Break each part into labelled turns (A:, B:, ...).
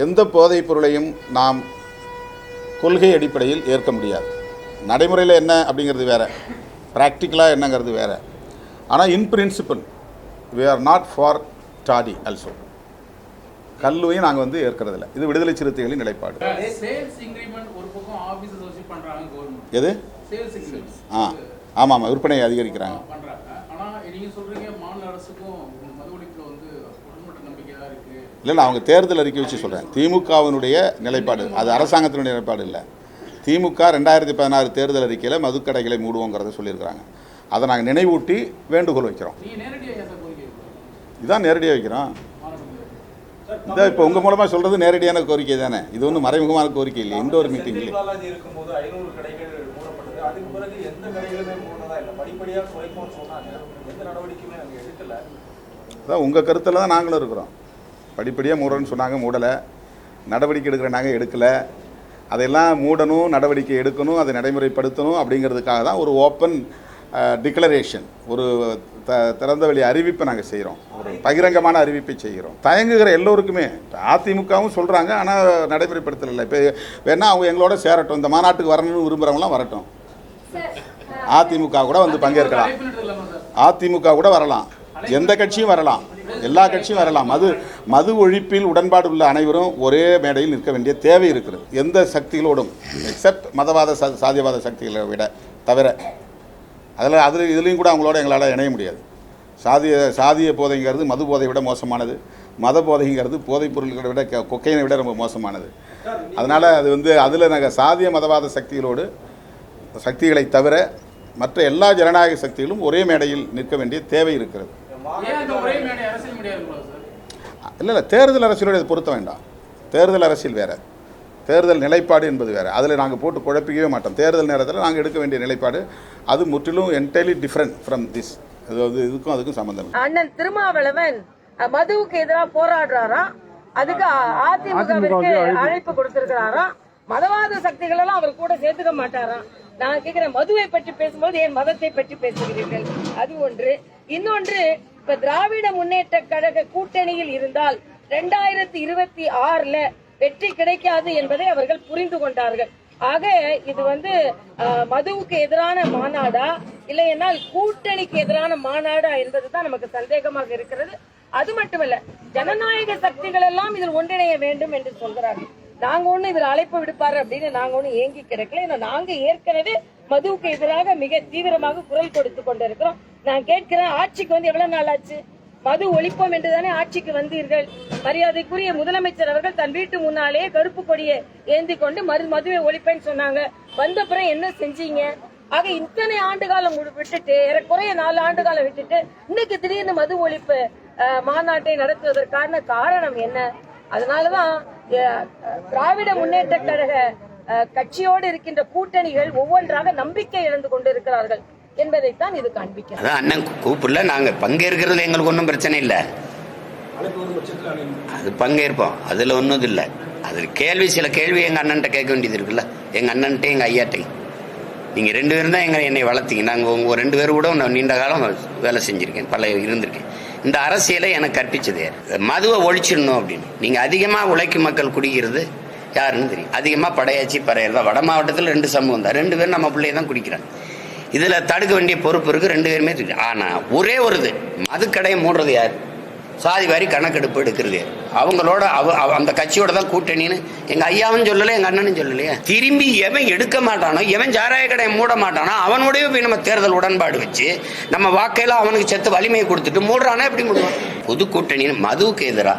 A: எந்த போதைப் பொருளையும் நாம் கொள்கை அடிப்படையில் ஏற்க முடியாது. நடைமுறையில் என்ன அப்படிங்கிறது வேற. ப்ராக்டிக்கலாக என்னங்கிறது வேற. ஆனால் in principle we are not for toddy also கல்லுவையும் நாங்கள் வந்து ஏற்கிறதில்ல. இது விடுதலை சிறுத்தைகளின் நிலைப்பாடு. எது? ஆ ஆமாம் ஆமாம் விற்பனையை அதிகரிக்கிறாங்க. இல்லை அவங்க தேர்தல் அறிக்கை வச்சு சொல்கிறேன் திமுகவினுடைய நிலைப்பாடு அது அரசாங்கத்தினுடைய நிலைப்பாடு இல்லை. திமுக ரெண்டாயிரத்தி பதினாறு தேர்தல் அறிக்கையில் மதுக்கடைகளை மூடுவோங்கிறத சொல்லியிருக்கிறாங்க. அதை நாங்கள் நினைவூட்டி வேண்டுகோள் வைக்கிறோம்? இதான் நேரடியாக வைக்கிறோம். இதான் இப்போ உங்கள் மூலமாக சொல்கிறது நேரடியான கோரிக்கை தானே. இது ஒன்றும் மறைமுகமான கோரிக்கை இல்லை. இண்டோர் மீட்டிங் இல்லை. அதான் உங்கள் கருத்தில் தான் நாங்களும் இருக்கிறோம். படிப்படியாக மூடணும்னு சொன்னாங்க மூடலை. நடவடிக்கை எடுக்கிற நாங்கள் எடுக்கலை. அதையெல்லாம் மூடணும் நடவடிக்கை எடுக்கணும் அதை நடைமுறைப்படுத்தணும் அப்படிங்கிறதுக்காக தான் ஒரு ஓப்பன் டிக்ளரேஷன் ஒரு த திறந்த வெளி அறிவிப்பை நாங்கள் செய்கிறோம் ஒரு பகிரங்கமான அறிவிப்பை செய்கிறோம் தயங்குகிற எல்லோருக்குமே அதிமுகவும் சொல்கிறாங்க ஆனால் நடைமுறைப்படுத்தலை. இப்போ வேணா அவங்க எங்களோட சேரட்டும். இந்த மாநாட்டுக்கு வரணும்னு விரும்புகிறவங்களாம் வரட்டும். அதிமுக கூட வந்து பங்கேற்கலாம். அதிமுக கூட வரலாம். எந்த கட்சியும் வரலாம். எல்லா கட்சியும் வரலாம். மது மது ஒழிப்பில் உடன்பாடு உள்ள அனைவரும் ஒரே மேடையில் நிற்க வேண்டிய தேவை இருக்கிறது. எந்த சக்திகளோடும் எக்ஸப்ட் மதவாத சாதியவாத சக்திகளை விட தவிர அதில் அதில் இதுலேயும் கூட அவங்களோட எங்களால் இணைய முடியாது. சாதிய சாதிய போதைங்கிறது மது போதை விட மோசமானது. மத போதைங்கிறது போதைப் பொருள்களை விட க- கொக்கைனை விட ரொம்ப மோசமானது. அதனால் அது வந்து அதில் நாங்கள் சாதிய மதவாத சக்திகளோடு சக்திகளை தவிர மற்ற எல்லா ஜனநாயக சக்திகளும் ஒரே மேடையில் நிற்க வேண்டிய தேவை இருக்கிறது. இல்லை இல்லை தேர்தல் அரசியலோட இது பொருத்த வேண்டாம். தேர்தல் அரசியல் வேறு. தேர்தல் நிலைப்பாடு என்பது வேறு. அதில் நாங்கள் போட்டு குழப்பிக்கவே மாட்டோம். தேர்தல் நேரத்தில் நாங்கள் எடுக்க வேண்டிய நிலைப்பாடு அது முற்றிலும் என்டையலி டிஃப்ரெண்ட் ஃப்ரம் திஸ் அது வந்து இதுக்கும் அதுக்கும் சம்மந்தம் இல்லை.
B: அண்ணன் திருமாவளவன் மதுவுக்கு எதிராக போராடுறாராம் அதுக்கு அ- அதிமுகவிற்கு அழைப்பு. கொடுத்திருக்கிறாராம் மதவாத சக்திகள் எல்லாம் அவர் கூட சேர்த்துக்க மாட்டாராம் நான் கேக்குறேன் மதுவை பற்றி பேசும்போது என் மதத்தை பற்றி பேசுகிறீர்கள்? அது ஒன்று. இன்னொன்று இப்ப திராவிட முன்னேற்ற கழக கூட்டணியில் இருந்தால் ரெண்டாயிரத்தி இருபத்தி ஆறுல வெற்றி கிடைக்காது என்பதை அவர்கள் புரிந்து கொண்டார்கள். ஆக இது வந்து மதுவுக்கு எதிரான மாநாடா? இல்லை கூட்டணிக்கு எதிரான மாநாடா என்பதுதான் நமக்கு சந்தேகமாக இருக்கிறது. அது மட்டுமல்ல ஜனநாயக சக்திகள் எல்லாம் இதில் ஒன்றிணைய வேண்டும் என்று சொல்கிறார்கள். நாங்க ஒண்ணு இதில் அழைப்பு விடுப்பாரு அப்படின்னு நாங்க ஒண்ணு ஏங்கி கிடைக்கல. ஏன்னா நாங்க ஏற்கனவே மதுவுக்கு எதிராக மிக தீவிரமாக குரல் கொடுத்து கொண்டிருக்கிறோம். நான் கேட்கிறேன் ஆட்சிக்கு வந்து எவ்வளவு நாள் ஆச்சு? மது ஒழிப்போம் என்றுதானே ஆட்சிக்கு வந்தீர்கள்? மரியாதைக்குரிய முதலமைச்சர் அவர்கள் தன் வீட்டு முன்னாலே கருப்பு கொடியை ஏந்தி கொண்டு மது மதுவை ஒழிப்பேன்னு சொன்னாங்க. வந்த பிறகு என்ன செஞ்சீங்க? ஆக இத்தனை ஆண்டு காலம் விட்டுட்டு ஏறக்குறைய நாலு ஆண்டு காலம் விட்டுட்டு இன்னைக்கு திடீர்னு மது ஒழிப்பு அஹ், மாநாட்டை நடத்துவதற்கான காரணம் என்ன? அதனாலதான் அஹ், திராவிட முன்னேற்ற கழக கட்சியோடு இருக்கின்ற கூட்டணிகள் ஒவ்வொன்றாக நம்பிக்கை இழந்து கொண்டிருக்கிறார்கள் என்பதைத்தான் இது காண்பிக்கிறது.
C: அதான் அண்ணன் கூப்பிடல நாங்கள் பங்கேற்கிறது எங்களுக்கு ஒன்றும் பிரச்சனை இல்லை. அது பங்கேற்போம் அதில் ஒன்றும் இல்லை. அது கேள்வி சில கேள்வி எங்கள் அண்ணன்ட்ட கேட்க வேண்டியது இருக்குல்ல. எங்கள் அண்ணன்ட்டே எங்கள் ஐயாட்டையும். நீங்கள் ரெண்டு பேரும் தான் எங்களை என்னை வளர்த்தீங்க. நாங்கள் உங்கள் ரெண்டு பேரும் கூட நான் நீண்ட காலம் வேலை செஞ்சுருக்கேன் பல இருந்திருக்கேன். இந்த அரசியலை எனக்கு கற்பிச்சது மதுவை ஒழிச்சிடணும் அப்படின்னு. நீங்கள் அதிகமாக உழைக்கும் மக்கள் குடிக்கிறது யாருன்னு தெரியும். அதிகமாக படையாச்சி பறையர் தான் வட மாவட்டத்தில் ரெண்டு சமூகம் தான். ரெண்டு பேரும் நம்ம பிள்ளைய தான் குடிக்கிறாங்க. இதில் தடுக்க வேண்டிய பொறுப்பு இருக்கு ரெண்டு பேருமே இருக்கு. ஆனால் ஒரே ஒரு இது மதுக்கடையை மூடுறது யார்? சாதி வாரி கணக்கெடுப்பு எடுக்கிறது யார்? அவங்களோட அவ அவ- அந்த கட்சியோட தான் கூட்டணின்னு எங்கள் ஐயாவும் சொல்லலை எங்கள் அண்ணனும் சொல்லலையே? திரும்பி எவன் எடுக்க மாட்டானோ எவன் சாராய கடையை மூட மாட்டானோ அவனோடய போய் நம்ம தேர்தல் உடன்பாடு வச்சு நம்ம வாக்கையில் அவனுக்கு செத்து வலிமையை கொடுத்துட்டு மூடுறானா எப்படி மூடுவான்? பொது கூட்டணின்னு மதுவுக்கு எதிராக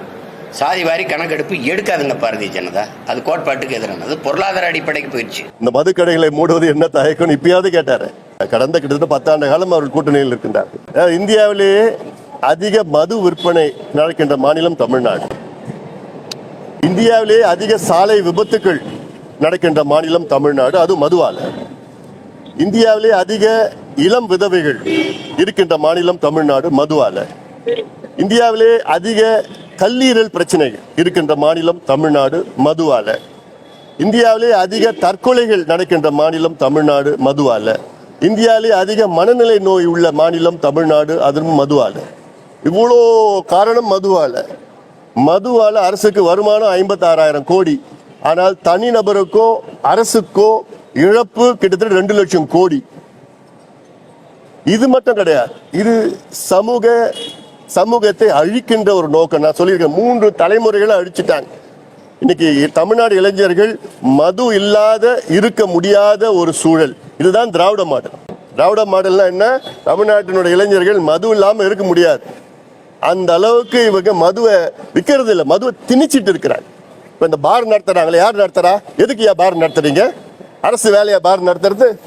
C: சாதி வாரி கணக்கெடுப்பு எடுக்காதுங்க பாரதிய ஜனதா. அது கோட்பாட்டுக்கு எதிரானது. பொருளாதார அடிப்படைக்கு போயிடுச்சு.
D: இந்த மதுக்கடைகளை மூடுவது என்ன தயக்கம்? இப்பயாவது கேட்டாரு. கடந்த கிட்டத்தட்ட பத்தாண்டு காலம் அவர்கள் கூட்டணியில் இருக்கின்றார் இந்தியாவிலேயே அதிக மது விற்பனை நடக்கின்ற மாநிலம் தமிழ்நாடு. இந்தியாவிலேயே அதிக சாலை விபத்துக்கள் நடக்கின்ற மாநிலம் தமிழ்நாடு. அது மதுவால. இந்தியாவிலே அதிக இளம் விதவைகள் இருக்கின்ற மாநிலம் தமிழ்நாடு மதுவால. இந்தியாவிலே அதிக கல்லீரல் பிரச்சனைகள் இருக்கின்ற மாநிலம் தமிழ்நாடு மதுவால. இந்தியாவிலே அதிக தற்கொலைகள் நடக்கின்ற மாநிலம் தமிழ்நாடு மதுவால. இந்தியாவிலே அதிக மனநிலை நோய் உள்ள மாநிலம் தமிழ்நாடு அதுவும் மதுவால. இவ்வளோ காரணம் மதுவால. மதுவால அரசுக்கு வருமானம் ஐம்பத்தாறாயிரம் கோடி. ஆனால் தனிநபருக்கோ அரசுக்கோ இழப்பு கிட்டத்தட்ட ரெண்டு லட்சம் கோடி. இது மட்டும் கிடையாது. இது சமூக சமூகத்தை அழிக்கின்ற ஒரு நோக்கம். நான் சொல்லியிருக்கேன் மூன்று தலைமுறைகளை அழிச்சிட்டாங்க. இன்னைக்கு தமிழ்நாடு இளைஞர்கள் மது இல்லாத இருக்க முடியாத ஒரு சூழல். இதுதான் திராவிட மாடல். திராவிட மாடல்னா என்ன? தமிழ்நாட்டினுடைய இளைஞர்கள் மது இல்லாமல் இருக்க முடியாது. அந்த அளவுக்கு இவங்க மதுவை விற்கிறது இல்லை மதுவை திணிச்சிட்டு இருக்கிறாங்க. இப்போ இந்த பார் நடத்துறாங்களே யார் நடத்துறா? எதுக்கு ஏன் பார் நடத்துறீங்க? அரசு வேலையா பார் நடத்துறது?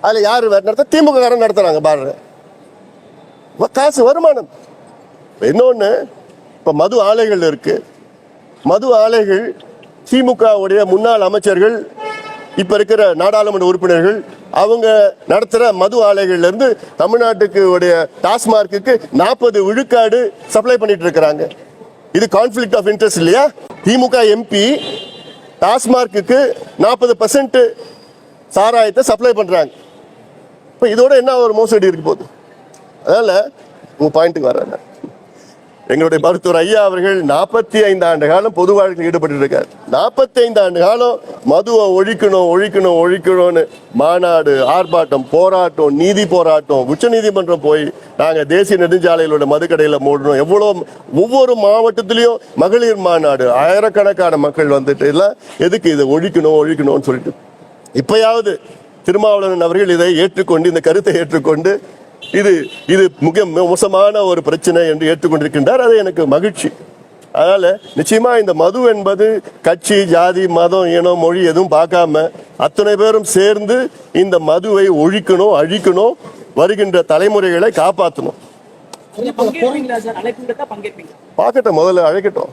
D: அதில் யார் நடத்த திமுக காரன் நடத்துறாங்க பார். காசு வருமானம். இன்னொன்று இப்போ மது ஆலைகள் இருக்கு. மது ஆலைகள் திமுகவுடைய முன்னாள் அமைச்சர்கள் இப்போ இருக்கிற நாடாளுமன்ற உறுப்பினர்கள் அவங்க நடத்துகிற மது ஆலைகள்லேருந்து தமிழ்நாட்டுக்கு உடைய டாஸ்மார்க்குக்கு நாற்பது விழுக்காடு சப்ளை பண்ணிட்டு இருக்கிறாங்க. இது கான்ஃப்ளிக்ட் ஆஃப் இன்ட்ரெஸ்ட் இல்லையா? திமுக எம்பி டாஸ்மார்க்குக்கு நாற்பது பர்சன்ட் சாராயத்தை சப்ளை பண்ணுறாங்க இப்போ இதோட என்ன ஒரு மோசடி இருக்கு போகுது? அதனால் உங்கள் பாயிண்ட்டுக்கு வரேன் எங்களுடைய மருத்துவர் ஐயா அவர்கள் நாற்பத்தி ஐந்து ஆண்டு காலம் பொது வாழ்க்கையில் ஈடுபட்டு இருக்கார். நாற்பத்தி ஐந்து ஆண்டு காலம் மதுவை ஒழிக்கணும் ஒழிக்கணும் ஒழிக்கணும்னு மாநாடு ஆர்ப்பாட்டம் போராட்டம் நீதி போராட்டம் உச்ச நீதிமன்றம் போய் நாங்கள் தேசிய நெடுஞ்சாலையிலோட மதுக்கடையில் மூடணும். எவ்வளோ ஒவ்வொரு மாவட்டத்திலையும் மகளிர் மாநாடு ஆயிரக்கணக்கான மக்கள் வந்துட்டு எல்லாம் எதுக்கு இதை ஒழிக்கணும் ஒழிக்கணும்னு சொல்லிட்டு. இப்பயாவது திருமாவளவன் அவர்கள் இதை ஏற்றுக்கொண்டு இந்த கருத்தை ஏற்றுக்கொண்டு இது இது மிக மோசமான ஒரு பிரச்சனை என்று ஏற்றுக்கொண்டிருக்கின்றார். அது எனக்கு மகிழ்ச்சி. அதனால நிச்சயமா இந்த மது என்பது கட்சி ஜாதி மதம் இனம் மொழி எதுவும் பார்க்காம அத்தனை பேரும் சேர்ந்து இந்த மதுவை ஒழிக்கணும் அழிக்கணும் வருகின்ற தலைமுறைகளை காப்பாற்றணும் பார்க்கட்டும் முதல்ல அழைக்கட்டும்.